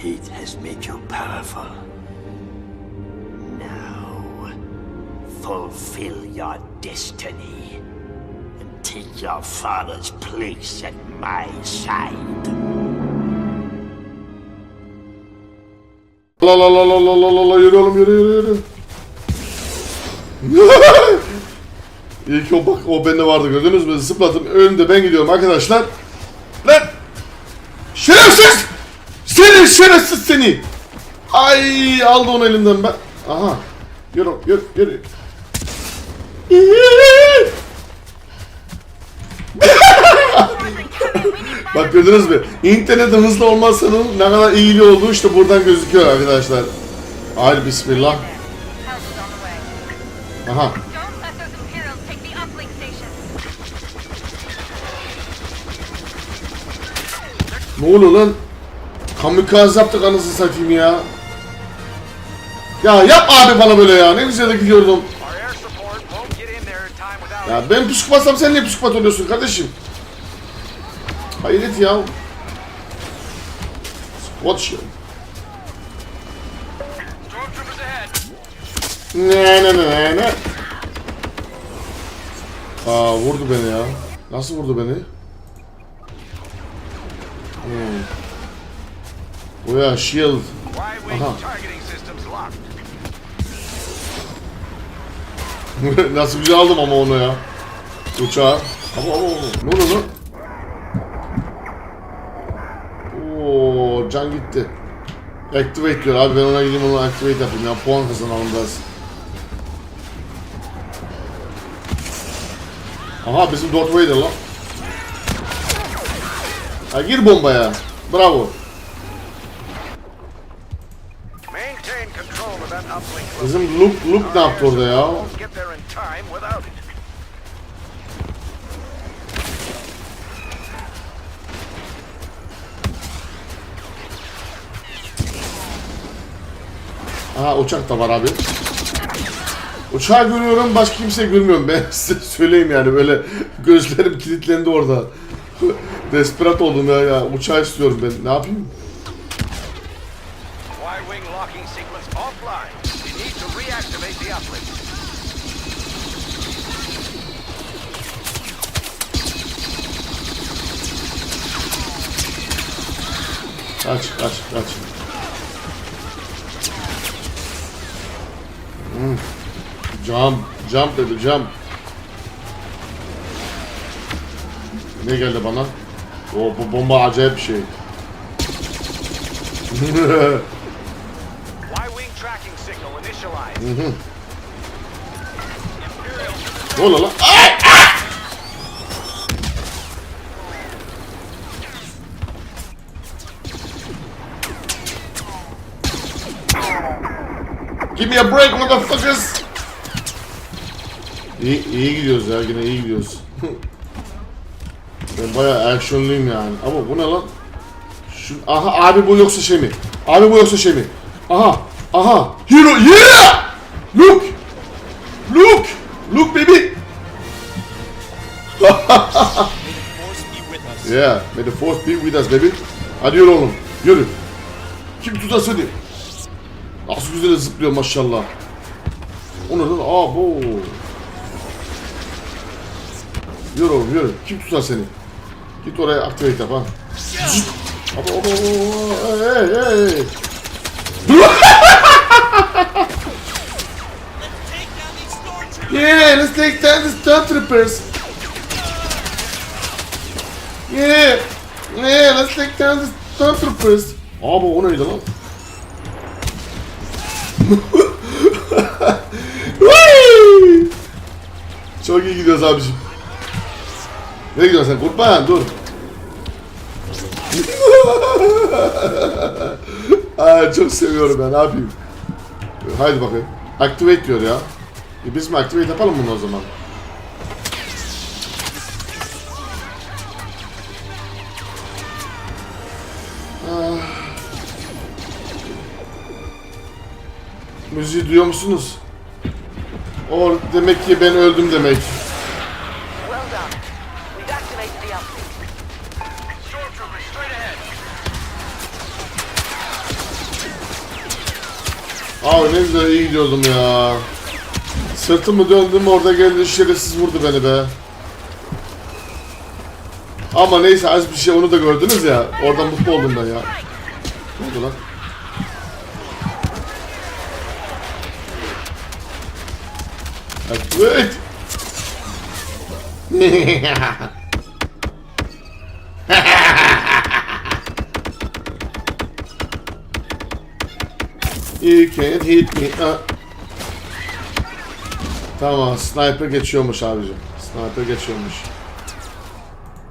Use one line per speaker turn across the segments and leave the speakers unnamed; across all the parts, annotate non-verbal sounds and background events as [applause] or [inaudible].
hate has made you powerful. Now, fulfill your destiny and take your father's place at my side.
La la la la la la la la yürü oğlum yürü yürü yürü. [laughs] İyi ki o bak o bende vardı gördünüz mü? Zıpladım önümde ben gidiyorum arkadaşlar. Lan! Şerefsiz! Seni şerefsiz seni! Ay aldı onu elimden ben. Aha. Yürü yürü yürü. [laughs] Bak gördünüz mü? İnternet hızlı olmazsanız ne kadar iyiliği olduğu işte buradan gözüküyor arkadaşlar. Haydi bismillah. Aha. Ne oluyor lan? Kamikaze yaptık anasını satayım ya. Ya yap abi bana böyle ya. Ne güzel de gidiyordum. Ya ben psikopatsam sen niye psikopat oluyorsun kardeşim? Hayret ya. Watch you. Ne ne ne ne. Aa vurdu beni ya. Nasıl vurdu beni? Hmm. O ya shield. Aha. [laughs] Nasıl güzel aldım ama onu ya. Uçağı. Ama ama ne oluyor lan? Oo can gitti. Activate diyor abi ben ona gideyim onu activate yapayım ya puan kazanalım biraz. Aha bizim Darth Vader lan. Ha gir bombaya. Bravo. Bizim Luke, Luke ne yaptı orada ya? Aha uçak da var abi. Uçağı görüyorum başka kimse görmüyorum ben [laughs] size söyleyeyim yani böyle gözlerim kilitlendi orada. [laughs] Desperat oldum ya, ya uçağı istiyorum ben ne yapayım? Kaç kaç kaç. Hmm. Jump jump dedi jump. Ne geldi bana? O bu bomba acayip bir şey.
Y-wing tracking
Give me a break motherfuckers. İyi, iyi gidiyoruz ya yine iyi gidiyoruz. ben bayağı actionlıyım yani. Ama bu ne lan? Şu, aha abi bu yoksa şey mi? Abi bu yoksa şey mi? Aha aha hero yeah! Look! Look! Look baby! [laughs] yeah, may the force be with us baby. Hadi yürü oğlum, yürü. Kim tutar seni? Nasıl güzel zıplıyor maşallah. O ne lan? Aa bu. Yürü oğlum yürü. Kim tutar seni? Git oraya activate yap ha. Aba, aba, hey, hey, hey. [laughs] Yeah, let's take down the stormtroopers. Yeah, yeah, let's take down the stormtroopers. Abi o neydi lan? Çok iyi gidiyoruz abiciğim. Ne gidiyorsun sen? Kurban dur. [laughs] Aa, çok seviyorum ben ne yapayım. Haydi bakayım. Activate diyor ya. E biz mi activate yapalım bunu o zaman? Müziği duyuyor musunuz? O demek ki ben öldüm demek. Abi ne güzel iyi gidiyordum ya. Sırtımı döndüm orada geldi şerefsiz vurdu beni be. Ama neyse az bir şey onu da gördünüz ya. Oradan mutlu oldum ben ya. Ne oldu lan? Evet. You can't hit me. Ah. Tamam, sniper geçiyormuş abicim. Sniper geçiyormuş.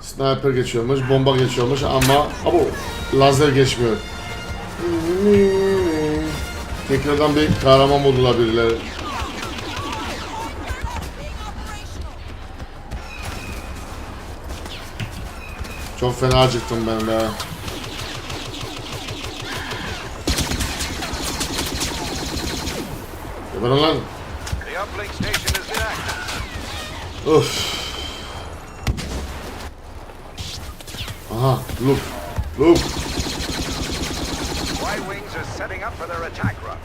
Sniper geçiyormuş, bomba geçiyormuş ama abo lazer geçmiyor. Tekrardan bir kahraman moduna birileri. Çok fena acıktım ben be. Geber lan.
The uplink station is inactive.
Of. Aha, look. Look.
Y-wings are setting up for their attack run.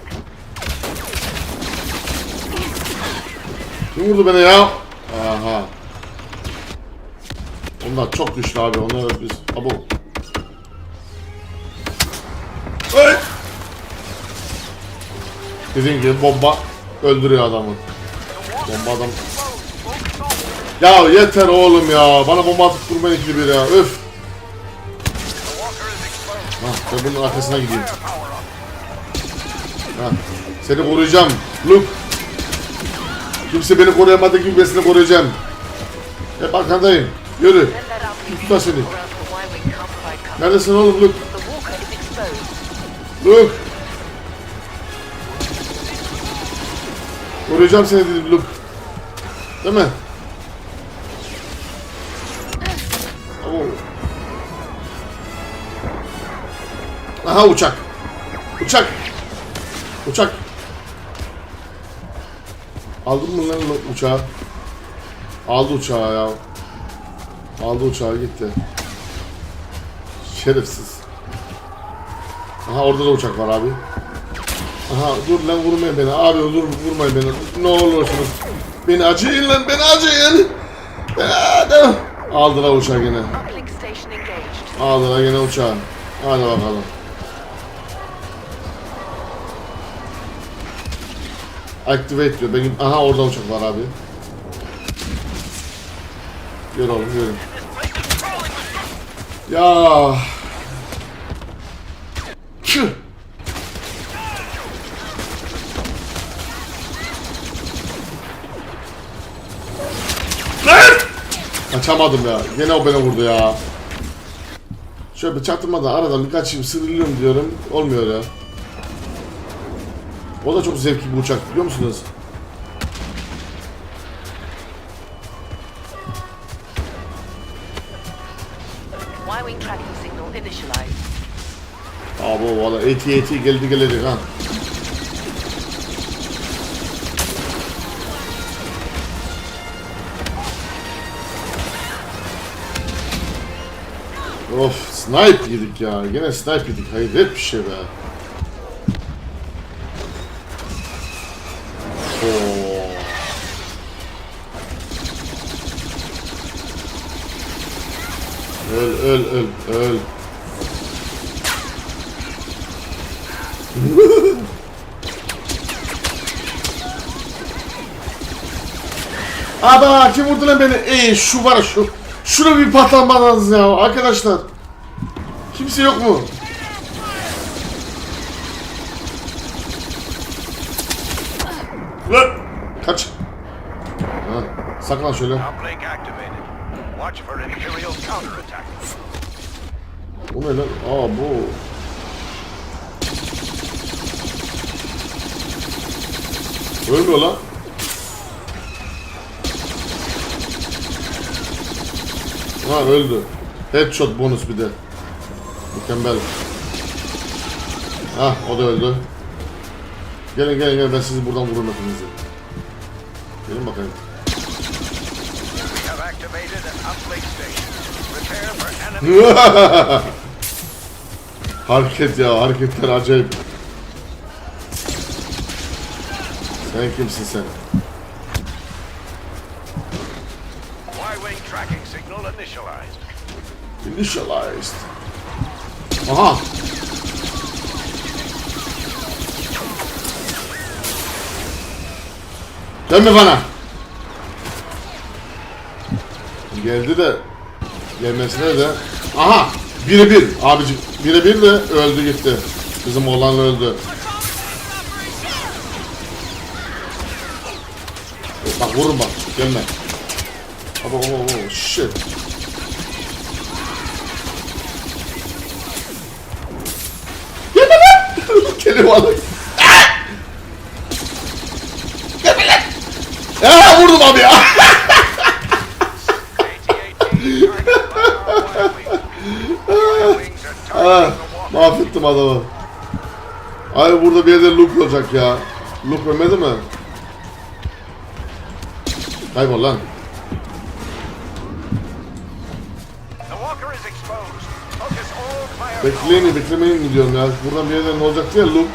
Kim vurdu beni ya? Aha. Onlar çok güçlü abi. Onlar biz... Abo. Hey! Dediğim gibi bomba öldürüyor adamı. Bomba adam. Ya yeter oğlum ya. Bana bomba atıp durmayın ikili bir ya. Öf. Hah, ben bunun arkasına gideyim.
Power up.
Ha, seni koruyacağım. Luke. Kimse beni koruyamadı gibi ben seni koruyacağım. Hep arkandayım. Yürü. Tutar seni? Neredesin oğlum Luke? Luke. Koruyacağım seni dedim Luke. Değil mi? Aha uçak. Uçak. Uçak. Aldın mı lan uçağı? Aldı uçağı ya. Aldı uçağı gitti. Şerefsiz. Aha orada da uçak var abi. Aha dur lan vurmayın beni. Abi dur vurmayın beni. Ne olursunuz. Beni acıyın lan beni acıyın. Adam. Aldılar uçağı gene. Aldılar gene uçağı. Hadi bakalım. Activate diyor. Benim aha orada uçak var abi. Oğlum yürü. Ya. Lan! Kaçamadım ya. Gene o beni vurdu ya. Şöyle bir çaktırmadan aradan birkaç yıl sıyrılıyorum diyorum. Olmuyor ya. O da çok zevkli bir uçak biliyor musunuz? AT-AT geldi gelecek ha. Of snipe yedik ya. Gene snipe yedik. Hayret bir şey be. Oo. Öl öl öl öl. [laughs] Aba kim vurdu lan beni? Ey şu var şu. Şunu bir patlamadınız ya arkadaşlar. Kimse yok mu? Lan! Kaç. Ha, saklan şöyle. O ne lan? Aa bu. Ölmüyor lan. Ha öldü. Headshot bonus bir de. Mükemmel. Ha o da öldü. Gelin gelin gelin ben sizi buradan vururum hepinizi. Gelin bakayım. [laughs] Hareket ya hareketler acayip. Sen kimsin sen?
Y-wing tracking signal initialized.
Initialized. Aha. Dönme bana. Geldi de gelmesine de aha birebir abicim birebir de öldü gitti. Bizim oğlan öldü. Bak vururum bak. Gömme. Baba baba baba. Shit. Kelim alın. Gömme lan. [laughs]
Aa, ah! ah, vurdum abi ya. Aa, [laughs]
ah, mahvettim adamı. Ay burada bir yerde loop olacak ya. Loop ölmedi mi? Kaybol lan. Bekleyin, beklemeyin diyorum ya. Buradan bir yerden olacak diye loop.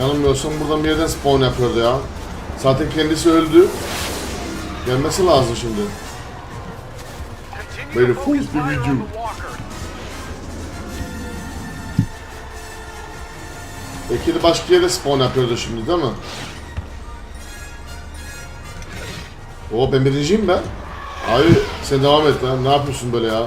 Yanılmıyorsam buradan bir yerden spawn yapıyordu ya. Zaten kendisi öldü. Gelmesi lazım şimdi.
Böyle
full
bir video.
Belki de başka yere spawn yapıyordu şimdi değil mi? Oo ben birinciyim ben. Abi sen devam et lan. Ne yapıyorsun böyle ya?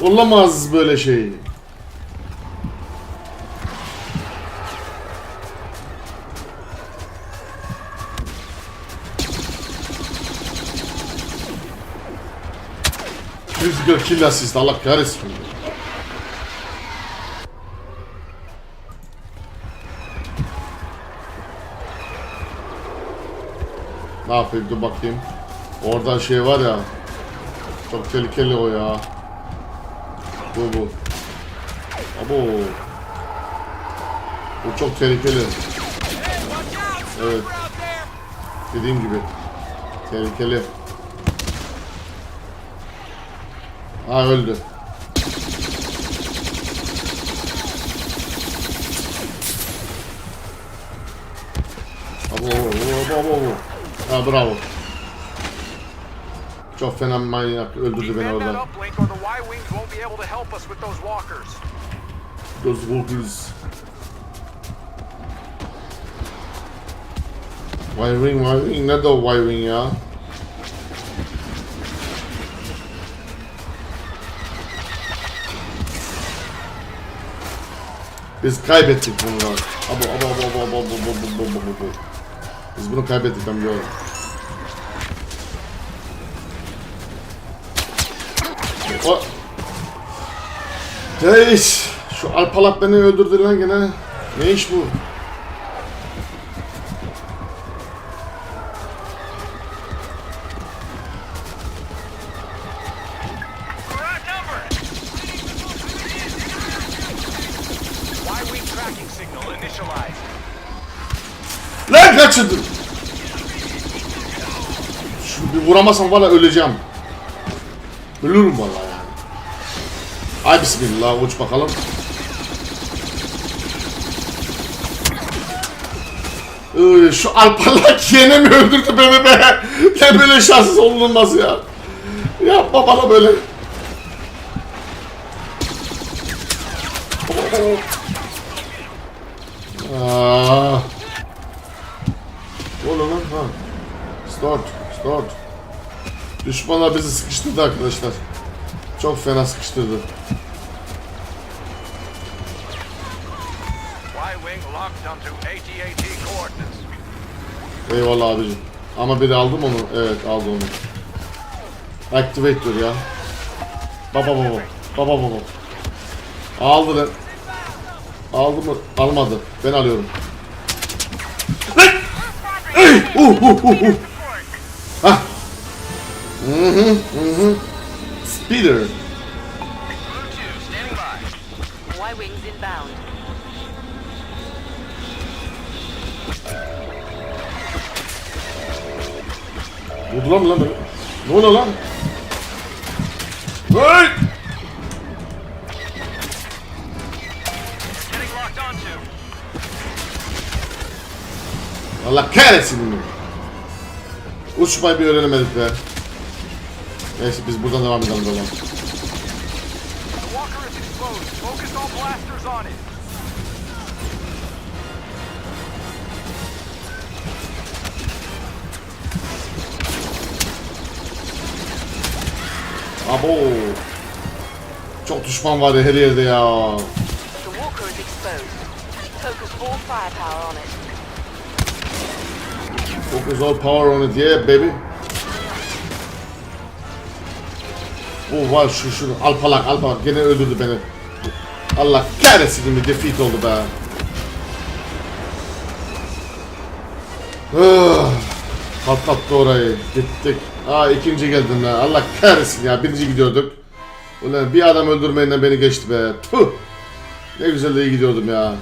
Olamaz böyle şey. Critical kill assist Allah kahretsin. Ne yapayım dur bakayım. Orada şey var ya. Çok tehlikeli o ya. Bu bu. Abo. Bu çok tehlikeli. Evet. Dediğim gibi. Tehlikeli. Ha öldü. Abo, abo, abo, abo. Ha bravo. Çok fena manyak öldürdü beni orada.
those walkers.
Y-Wing, Y-Wing. Nerede o Y-Wing ya? Biz kaybettik bunu. Abo abo abo abo abo abo abo abo abo. Biz bunu kaybettik ben biliyorum. O... Reis! Şu alpalat beni öldürdü lan gene. Ne iş bu? Lan kaçırdım. Şu bir vuramasam valla öleceğim. Ölürüm vallahi. Ay bismillah uç bakalım. Ee, şu Alpalak [laughs] yine mi öldürdü beni be? Ya böyle şanssız olunmaz ya. Yapma bana böyle. Aa. Oğlum lan ha. Start, start. Düşmanlar bizi sıkıştırdı arkadaşlar. Çok fena sıkıştırdı. Eyvallah abicim. Ama biri aldı mı onu? Evet aldı onu. Activate diyor ya. Baba baba. Baba baba. Aldı lan. Aldı mı? Almadı. Ben alıyorum. Lan! Ey! Uh, uh, uh, uh. Hah. Hı hı hı hı. Speeder.
Blue 2, standing by.
Y-wings inbound.
Vurdular mı lan? Ne oluyor lan? Hey!
Getting locked onto.
Allah kahretsin bunu. Uçmayı bir öğrenemedik be. Neyse biz buradan devam edelim zaman. Abo. Çok düşman var ya her yerde ya. Focus all power on it yeah baby. Bu var şu şu alpalak alpalak gene öldürdü beni. Allah kahretsin bir defeat oldu be. Ah, Patlattı orayı. Gittik. Aa ikinci geldim ya. Allah kahretsin ya. Birinci gidiyorduk. Ulan bir adam öldürmeyle beni geçti be. Tuh. Ne güzel de iyi gidiyordum ya.